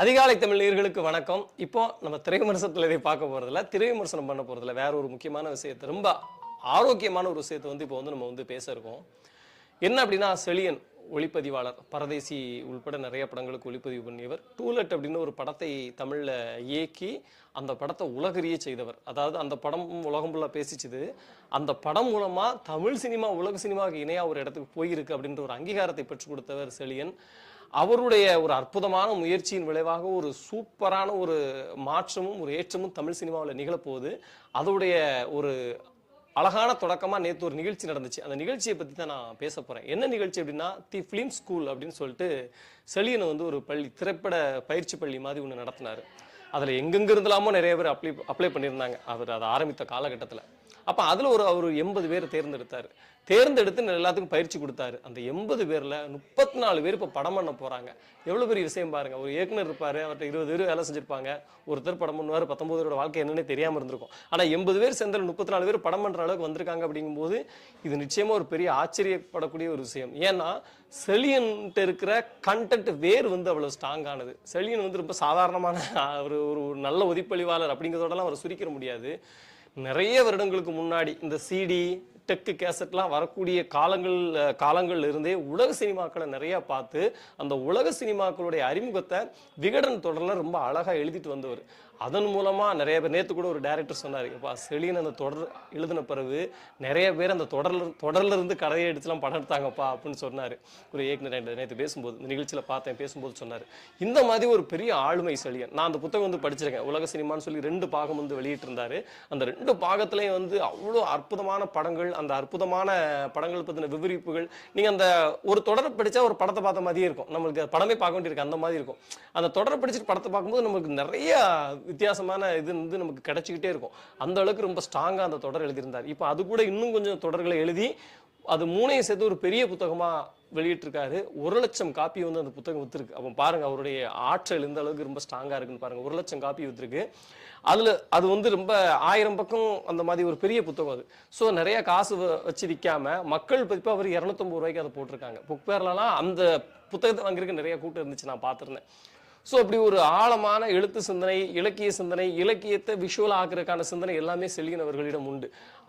அதிகாலை தமிழ் நேர்களுக்கு வணக்கம். இப்போ நம்ம திரைவிமர்சனத்தில் இதை பார்க்க போறதில்ல. திரைவிமர்சனம் பண்ண போறதில்ல. வேற ஒரு முக்கியமான விஷயத்தை ரொம்ப ஆரோக்கியமான ஒரு விஷயத்தை வந்து இப்போ வந்து நம்ம வந்து பேச இருக்கோம். என்ன அப்படின்னா செழியன் ஒளிப்பதிவாளர் பரதேசி உள்பட நிறைய படங்களுக்கு ஒளிப்பதிவு பண்ணியவர். டூலெட் அப்படின்னு ஒரு படத்தை தமிழில் இயக்கி அந்த படத்தை உலகறிய செய்தவர். அதாவது அந்த படம் உலகம் ஃபுல்லாக பேசிச்சுது. அந்த படம் மூலமாக தமிழ் சினிமா உலக சினிமாவுக்கு இணையாக ஒரு இடத்துக்கு போயிருக்கு அப்படின்ற ஒரு அங்கீகாரத்தை பெற்றுக் கொடுத்தவர் செழியன். அவருடைய ஒரு அற்புதமான முயற்சியின் விளைவாக ஒரு சூப்பரான ஒரு மாற்றமும் ஒரு ஏற்றமும் தமிழ் சினிமாவில் நிகழப்போகுது. அதோடைய ஒரு அழகான தொடக்கமாக நேற்று ஒரு நிகழ்ச்சி நடந்துச்சு. அந்த நிகழ்ச்சியை பற்றி தான் நான் பேச போகிறேன் என்ன நிகழ்ச்சி அப்படின்னா தி ஃபிலிம் ஸ்கூல் அப்படின்னு சொல்லிட்டு செழியனை வந்து ஒரு பள்ளி திரைப்பட பயிற்சி பள்ளி மாதிரி ஒன்று நடத்தினார். அதில் எங்கெங்கிருந்தலாமோ நிறைய பேர் அப்ளை அப்ளை பண்ணியிருந்தாங்க. அவர் அதை ஆரம்பித்த காலகட்டத்தில். அப்போ அதில் ஒரு அவர் எண்பது பேர் தேர்ந்தெடுத்தார். தேர்ந்தெடுத்து எல்லாத்துக்கும் பயிற்சி கொடுத்தாரு. அந்த எண்பது பேரில் முப்பத்தி நாலு பேர் இப்போ படம் பண்ண போகிறாங்க எவ்வளோ பெரிய விஷயம் பாருங்க. ஒரு இயக்குனர் இருப்பார் அவர்கிட்ட இருபது பேர் வேலை செஞ்சிருப்பாங்க. ஒருத்தர் படம் பண்ணுவார் பத்தொன்பது பேரோட வாழ்க்கை என்னன்னே தெரியாமல் இருந்திருக்கும். ஆனால் எண்பது பேர் சேர்ந்தால் முப்பத்தி நாலு பேர் படம் பண்ணுற அளவுக்கு வந்திருக்காங்க அப்படிங்கும்போது இது நிச்சயமாக ஒரு பெரிய ஆச்சரியப்படக்கூடிய ஒரு விஷயம். ஏன்னா செலியன்ட்டு இருக்கிற கண்டென்ட் வேர் வந்து அவ்வளோ ஸ்ட்ராங்கானது செலியன் வந்து ரொம்ப சாதாரணமான ஒரு ஒரு நல்ல ஒதிப்பழிவாளர் அப்படிங்கிறதோடலாம் அவரை சுரிக்கிற முடியாது. நிறைய வருடங்களுக்கு முன்னாடி இந்த சிடி டெக்கு கேசட்லாம் வரக்கூடிய காலங்கள் காலங்கள் இருந்தே உலக சினிமாக்களை நிறையா பார்த்து அந்த உலக சினிமாக்களுடைய அறிமுகத்தை விகடன் தொடரில் ரொம்ப அழகாக எழுதிட்டு வந்தவர். அதன் மூலமாக நிறைய பேர் நேற்று கூட ஒரு டைரக்டர் சொன்னார் இப்போ செலின் அந்த தொடர் எழுதின பிறகு நிறைய பேர் அந்த தொடரில் தொடர்லேருந்து கதையை எடுத்துலாம் படம் எடுத்தாங்கப்பா அப்படின்னு சொன்னார். ஒரு இயக்குனர் நேற்று பேசும்போது இந்த நிகழ்ச்சியில் பார்த்தேன் பேசும்போது சொன்னார் இந்த மாதிரி ஒரு பெரிய ஆளுமை செழியன் நான் அந்த புத்தகம் வந்து படிச்சிருக்கேன் உலக சினிமான்னு சொல்லி ரெண்டு பாகம் வந்து வெளியிட்டிருந்தார். அந்த ரெண்டு பாகத்துலேயும் வந்து அவ்வளோ அற்புதமான படங்கள் அந்த அற்புதமான படங்கள் பற்றின விவரிப்புகள் நீங்கள் அந்த ஒரு தொடரை படித்தா ஒரு படத்தை பார்த்த மாதிரியே இருக்கும். நம்மளுக்கு படமே பார்க்க வேண்டியிருக்கு அந்த மாதிரி இருக்கும். அந்த தொடரை படிச்சுட்டு படத்தை பார்க்கும்போது நமக்கு நிறைய வித்தியாசமான இது வந்து நமக்கு கிடைச்சிக்கிட்டே இருக்கும். அந்த அளவுக்கு ரொம்ப ஸ்ட்ராங்காக அந்த தொடர் எழுதியிருந்தார். இப்போ அது கூட இன்னும் கொஞ்சம் தொடர்களை எழுதி அது மூணையும் சேர்த்து ஒரு பெரிய புத்தகமாக வெளியிட்டிருக்காரு. ஒரு லட்சம் காப்பி வந்து அந்த புத்தகம் வித்துருக்கு. அப்போ பாருங்க அவருடைய ஆற்றல் இந்த அளவுக்கு ரொம்ப ஸ்ட்ராங்காக இருக்குன்னு பாருங்க. ஒரு லட்சம் காப்பி வித்துருக்கு. அதில் அது வந்து ரொம்ப ஆயிரம் பக்கம் அந்த மாதிரி ஒரு பெரிய புத்தகம் அது. ஸோ நிறைய காசு வச்சு விற்காம மக்கள் பதிப்பாக அவர் இரநூத்தம்பது ரூபாய்க்கு அதை போட்டிருக்காங்க. புக் பேர்லலாம் அந்த புத்தகத்தை வாங்குறதுக்கு நிறைய கூட்டம் இருந்துச்சு நான் பார்த்துருந்தேன். ஸோ அப்படி ஒரு ஆழமான எழுத்து சிந்தனை இலக்கிய சிந்தனை இலக்கியத்தை விஷுவல் ஆக்குறதுக்கான சிந்தனை எல்லாமே செல்கின் அவர்களிடம் உண்டு.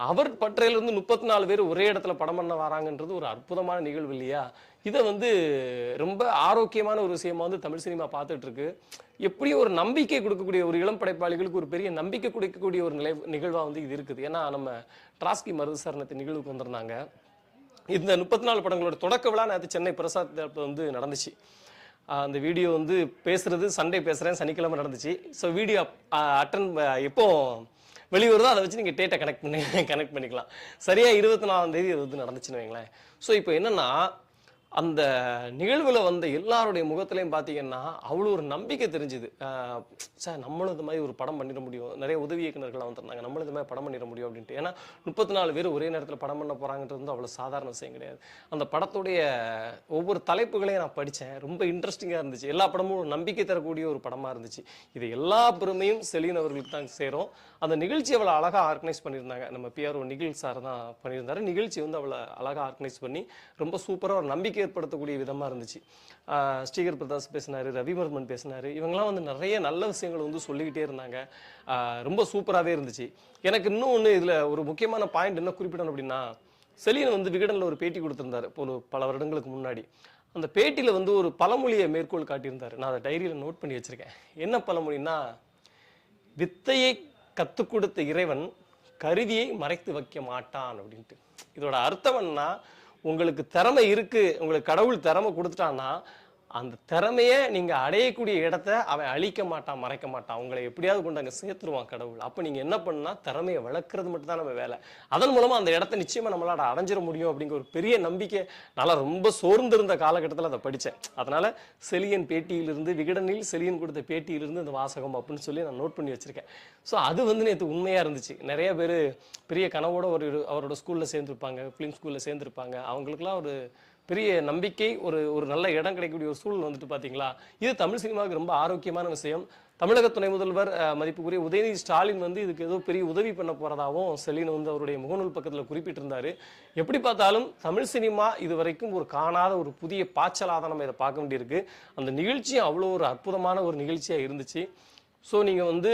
அவர் பற்றையிலிருந்து முப்பத்தி நாலு பேர் ஒரே இடத்துல படம் பண்ண வராங்கன்றது ஒரு அற்புதமான நிகழ்வு இல்லையா? இதை வந்து ரொம்ப ஆரோக்கியமான ஒரு விஷயமா வந்து தமிழ் சினிமா பார்த்துட்டு இருக்கு எப்படி ஒரு நம்பிக்கை கொடுக்கக்கூடிய ஒரு இளம் படைப்பாளிகளுக்கு ஒரு பெரிய நம்பிக்கை கொடுக்கக்கூடிய ஒரு நிலை நிகழ்வாக வந்து இது இருக்குது. ஏன்னா நம்ம டிராஸ்கி மருதுசரணத்து நிகழ்வுக்கு வந்திருந்தாங்க. இந்த முப்பத்தி நாலு படங்களோட தொடக்க விழா நேற்று சென்னை பிரசாத் வந்து நடந்துச்சு. அந்த வீடியோ வந்து பேசுறது சண்டே பேசுறேன் சனிக்கிழமை நடந்துச்சு. ஸோ வீடியோ அட்டன் எப்போ வெளிவருதோ அதை வச்சு நீங்கள் டேட்டை கனெக்ட் பண்ணி கனெக்ட் பண்ணிக்கலாம். சரியா இருபத்தி நாலாம் தேதி அது வந்து நடந்துச்சுன்னு வைங்களேன். ஸோ இப்போ என்னன்னா அந்த நிகழ்வில் வந்த எல்லாருடைய முகத்துலையும் பார்த்தீங்கன்னா அவ்வளோ ஒரு நம்பிக்கை தெரிஞ்சுது. சார் நம்மளும் இது மாதிரி ஒரு படம் பண்ணிட முடியும். நிறைய உதவி இயக்குனர்கள்லாம் வந்துருந்தாங்க. நம்மளும் இது மாதிரி படம் பண்ணிட முடியும் அப்படின்ட்டு. ஏன்னா முப்பத்தி நாலு பேர் ஒரே நேரத்தில் படம் பண்ண போகிறாங்கன்றது வந்து அவ்வளோ சாதாரண விஷயம் கிடையாது. அந்த படத்துடைய ஒவ்வொரு தலைப்புகளையும் நான் படித்தேன் ரொம்ப இன்ட்ரெஸ்டிங்காக இருந்துச்சு. எல்லா படமும் ஒரு நம்பிக்கை தரக்கூடிய ஒரு படமாக இருந்துச்சு. இது எல்லா பெருமையும் செலீன் அவர்களுக்கு தான் சேரும். அந்த நிகழ்ச்சி அவ்வளோ அழகாக ஆர்கனைஸ் பண்ணியிருந்தாங்க. நம்ம பிஆர்ஓ நிகில் சார் தான் பண்ணியிருந்தாரு. நிகழ்ச்சி வந்து அவ்வளோ அழகாக ஆர்கனைஸ் பண்ணி ரொம்ப சூப்பராக ஒரு நம்பிக்கை ஏற்படுத்தக்கூடிய விதமாக இருந்துச்சு. ஸ்ரீகர் பிரதாஸ் பேசினாரு ரவிவர்மன் பேசினார் இவங்கெல்லாம் வந்து நிறைய நல்ல விஷயங்கள் வந்து சொல்லிக்கிட்டே இருந்தாங்க. ரொம்ப சூப்பராகவே இருந்துச்சு. எனக்கு இன்னும் ஒன்று இதில் ஒரு முக்கியமான பாயிண்ட் என்ன குறிப்பிடணும் அப்படின்னா செலீன் வந்து விகடனில் ஒரு பேட்டி கொடுத்துருந்தாரு ஒரு பல வருடங்களுக்கு முன்னாடி. அந்த பேட்டியில் வந்து ஒரு பழமொழியை மேற்கோள் காட்டியிருந்தார். நான் அதை டைரியில் நோட் பண்ணி வச்சிருக்கேன். என்ன பழமொழின்னா வித்தையை கற்றுக் கொடுத்த இறைவன் கருவியை மறைத்து வைக்க மாட்டான் அப்படின்ட்டு. இதோட அர்த்தம் என்ன உங்களுக்கு திறமை இருக்கு உங்களுக்கு கடவுள் திறமை கொடுத்துட்டான்னா அந்த திறமையை நீங்கள் அடையக்கூடிய இடத்த அவன் அழிக்க மாட்டான் மறைக்க மாட்டான். உங்களை எப்படியாவது கொண்டு அங்கே சேர்த்துருவான் கடவுள். அப்போ நீங்கள் என்ன பண்ணா திறமையை வளர்க்குறது மட்டும் தான் நம்ம வேலை. அதன் மூலமாக அந்த இடத்த நிச்சயமாக நம்மளால் அடைஞ்சிட முடியும் அப்படிங்கிற ஒரு பெரிய நம்பிக்கை. நல்லா ரொம்ப சோர்ந்திருந்த காலகட்டத்தில் அதை படித்தேன் அதனால் செலியன் பேட்டியிலிருந்து விகடனில் செலியன் கொடுத்த பேட்டியிலிருந்து இந்த வாசகம் அப்படின்னு சொல்லி நான் நோட் பண்ணி வச்சுருக்கேன். ஸோ அது வந்து நேற்று உண்மையாக இருந்துச்சு. நிறைய பேர் பெரிய கனவோட ஒரு அவரோட ஸ்கூலில் சேர்ந்துருப்பாங்க ஃபிலிம் ஸ்கூலில் சேர்ந்துருப்பாங்க. அவங்களுக்குலாம் ஒரு பெரிய நம்பிக்கை ஒரு ஒரு நல்ல இடம் கிடைக்கக்கூடிய ஒரு சூழல் வந்துட்டு பார்த்தீங்களா இது தமிழ் சினிமாவுக்கு ரொம்ப ஆரோக்கியமான விஷயம். தமிழக துணை முதல்வர் மதிப்புக்குரிய உதயநிதி ஸ்டாலின் வந்து இதுக்கு ஏதோ பெரிய உதவி பண்ண போறதாவும் செலின் வந்து அவருடைய முகநூல் பக்கத்தில் குறிப்பிட்டிருந்தாரு. எப்படி பார்த்தாலும் தமிழ் சினிமா இது வரைக்கும் ஒரு காணாத ஒரு புதிய பாய்ச்சலாக தான் நம்ம இதை பார்க்க வேண்டியிருக்கு. அந்த நிகழ்ச்சியும் அவ்வளோ ஒரு அற்புதமான ஒரு நிகழ்ச்சியாக இருந்துச்சு. ஸோ நீங்கள் வந்து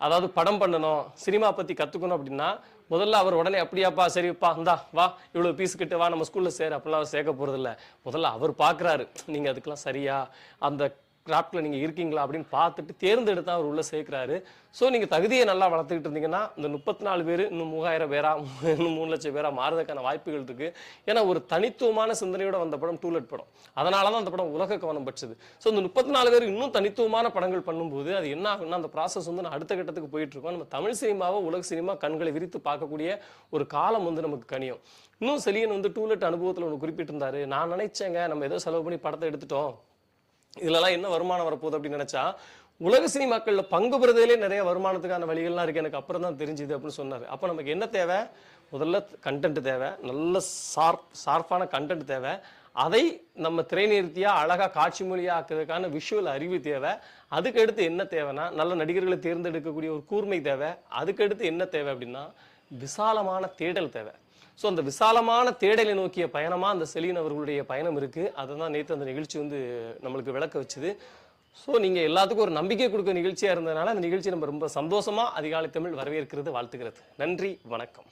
அதாவது படம் பண்ணணும் சினிமா பற்றி கற்றுக்கணும் அப்படின்னா முதல்ல அவர் உடனே அப்படியாப்பா சரிப்பா இந்தா வா இவ்வளோ பீஸ் கிட்ட வா நம்ம ஸ்கூலில் சேர். அப்படிலாம் சேர்க்க போகிறதில்ல முதல்ல அவர் பார்க்குறாரு நீங்கள் அதுக்கெல்லாம் சரியா? அந்த டிராப்டில் நீங்கள் இருக்கீங்களா அப்படின்னு பார்த்துட்டு தேர்ந்தெடுத்து அவர் உள்ளே சேர்க்குறாரு. ஸோ நீங்கள் தகுதியை நல்லா வளர்த்துக்கிட்டு இருந்தீங்கன்னா இந்த முப்பத்தி நாலு பேர் இன்னும் மூவாயிரம் பேரா இன்னும் மூணு லட்சம் பேரா மாறுறதுக்கான வாய்ப்புகள் இருக்கு. ஏன்னா ஒரு தனித்துவமான சிந்தனையோட வந்த படம் டூலெட் படம். அதனால தான் அந்த படம் உலக கவனம் பெற்றது. ஸோ இந்த முப்பத்தி நாலு பேர் இன்னும் தனித்துவமான படங்கள் பண்ணும்போது அது என்ன ஆகும்னா அந்த ப்ராசஸ் வந்து நான் அடுத்த கட்டத்துக்கு போயிட்டு இருக்கோம். நம்ம தமிழ் சினிமாவை உலக சினிமா கண்களை விரித்து பார்க்கக்கூடிய ஒரு காலம் வந்து நமக்கு கனியும். இன்னும் செலியன் வந்து டூலெட் அனுபவத்தில் ஒன்று குறிப்பிட்டிருந்தாரு. நான் நினைச்சேங்க நம்ம ஏதோ செலவு பண்ணி படத்தை எடுத்துட்டோம். இதுலலாம் என்ன வருமானம் வரப்போகுது அப்படின்னு நினச்சா உலக சினிமாக்களில் பங்கு பெறுதலே நிறைய வருமானத்துக்கான வழிகள்லாம் இருக்குது எனக்கு அப்புறம் தான் தெரிஞ்சுது அப்படின்னு சொன்னார். அப்போ நமக்கு என்ன தேவை? முதல்ல கண்டென்ட் தேவை நல்ல ஷார்ப் ஷார்ப்பான கண்டென்ட் தேவை. அதை நம்ம திரைநிறுத்தியா அழகாக காட்சி மொழியா ஆக்குறதுக்கான விஷுவல் அறிவு தேவை. அதுக்கு அடுத்து என்ன தேவைன்னா நல்ல நடிகர்களை தேர்ந்தெடுக்கக்கூடிய ஒரு கூர்மை தேவை. அதுக்கு அடுத்து என்ன தேவை அப்படின்னா விசாலமான தேடல் தேவை. ஸோ அந்த விசாலமான தேடலை நோக்கிய பயணமாக அந்த செலீன் அவர்களுடைய பயணம் இருக்குது அதை தான் நேற்று அந்த நிகழ்ச்சி வந்து நம்மளுக்கு விளக்க வச்சுது. ஸோ நீங்கள் எல்லாத்துக்கும் ஒரு நம்பிக்கை கொடுக்க நிகழ்ச்சியாக இருந்ததுனால அந்த நிகழ்ச்சி நம்ம ரொம்ப சந்தோஷமாக அதிகாலை தமிழ் வரவேற்கிறது வாழ்த்துக்கிறது நன்றி வணக்கம்.